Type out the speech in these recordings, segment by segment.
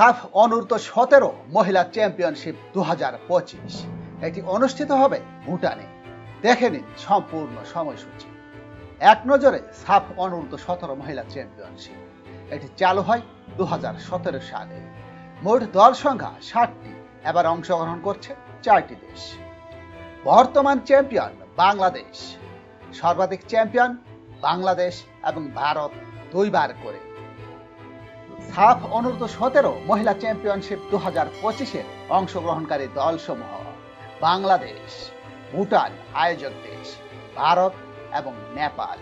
সাফ অনূর্ধ্ব সতেরো মহিলা চ্যাম্পিয়নশিপ দু হাজার পঁচিশ। এটি অনুষ্ঠিত হবে ভুটানে। দেখে নিন সম্পূর্ণ সময়সূচি। এক নজরে সাফ অনূর্ধ্ব সতেরো মহিলা চ্যাম্পিয়নশিপ এটি চালু হয় দু হাজার সতেরো সালে। মোট দল সংখ্যা ষাটটি। এবার অংশগ্রহণ করছে চারটি দেশ। বর্তমান চ্যাম্পিয়ন বাংলাদেশ। সর্বাধিক চ্যাম্পিয়ন বাংলাদেশ এবং ভারত দুইবার করে। সাফ অনূর্ধ্ব সতেরো মহিলা চ্যাম্পিয়নশিপ দু হাজার পঁচিশের অংশগ্রহণকারী দলসমূহ, বাংলাদেশ, ভুটান, আয়োজক দেশ, ভারত এবং নেপাল।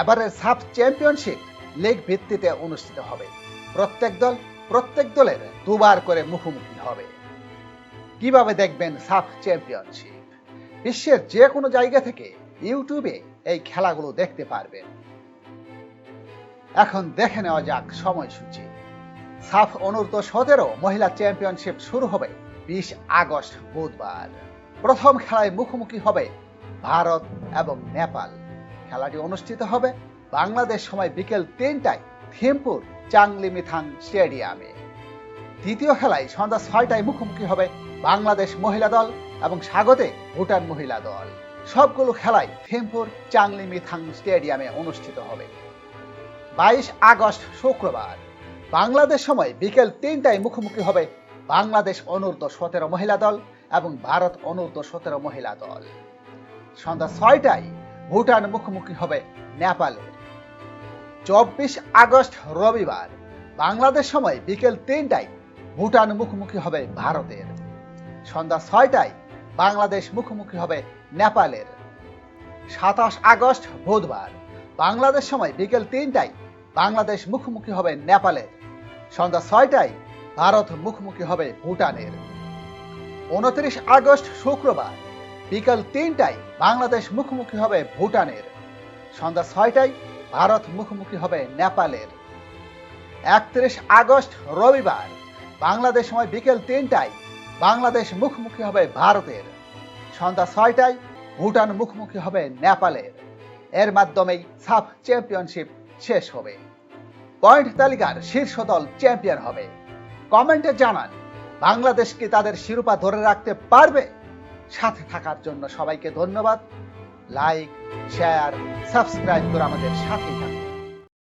এবারের সাফ চ্যাম্পিয়নশিপ লিগ ভিত্তিতে অনুষ্ঠিত হবে। প্রত্যেক দল, প্রত্যেক দলের দুবার করে মুখোমুখি হবে। কীভাবে দেখবেন সাফ চ্যাম্পিয়নশিপ? বিশ্বের যে কোনো জায়গা থেকে ইউটিউবে এই খেলাগুলো দেখতে পারবেন। এখন দেখে নেওয়া যাক সময়সূচি। সাফ অনূর্ধ্ব সতেরো মহিলা চ্যাম্পিয়নশিপ শুরু হবে বিশ আগস্ট বুধবার। প্রথম খেলায় মুখোমুখি হবে ভারত এবং নেপাল। খেলাটি অনুষ্ঠিত হবে বাংলাদেশ সময় বিকেল তিনটায় থিমপুর চাংলিমিথাং স্টেডিয়ামে। দ্বিতীয় খেলায় সন্ধ্যা ছয়টায় মুখোমুখি হবে বাংলাদেশ মহিলা দল এবং স্বাগতে ভুটান মহিলা দল। সবগুলো খেলাই থিমপুর চাংলিমিথাং স্টেডিয়ামে অনুষ্ঠিত হবে। বাইশ আগস্ট শুক্রবার। বাংলাদেশ সময় বিকেল তিনটায় মুখোমুখি হবে বাংলাদেশ অনূর্ধ্ব সতেরো মহিলা দল এবং ভারত অনূর্ধ্ব সতেরো মহিলা দল। সন্ধ্যা ছয়টায় ভুটান মুখোমুখি হবে নেপালের। চব্বিশ আগস্ট রবিবার, বাংলাদেশ সময় বিকেল তিনটায় ভুটান মুখোমুখি হবে ভারতের। সন্ধ্যা ছয়টায় বাংলাদেশ মুখোমুখি হবে নেপালের। সাতাশ আগস্ট বুধবার বাংলাদেশ সময় বিকেল তিনটায় বাংলাদেশ মুখোমুখি হবে নেপালের। সন্ধ্যা ছয়টায় ভারত মুখোমুখি হবে ভুটানের। উনত্রিশ আগস্ট শুক্রবার বিকাল তিনটায় বাংলাদেশ মুখোমুখি হবে ভুটানের। সন্ধ্যা ছয়টায় ভারত মুখোমুখি হবে নেপালের। একত্রিশ আগস্ট রবিবার বাংলাদেশ সময় বিকেল তিনটায় বাংলাদেশ মুখোমুখি হবে ভারতের। সন্ধ্যা ছয়টায় ভুটান মুখোমুখি হবে নেপালের। এর মাধ্যমেই সাফ চ্যাম্পিয়নশিপ শেষ হবে। পয়েন্ট তালিকার শীর্ষ দল চ্যাম্পিয়ন হবে কমেন্টে জানান, বাংলাদেশ কি তাদের শিরোপা ধরে রাখতে পারবে? সাথে থাকার জন্য সবাইকে ধন্যবাদ। লাইক শেয়ার সাবস্ক্রাইব করে আমাদের সাথেই থাকুন।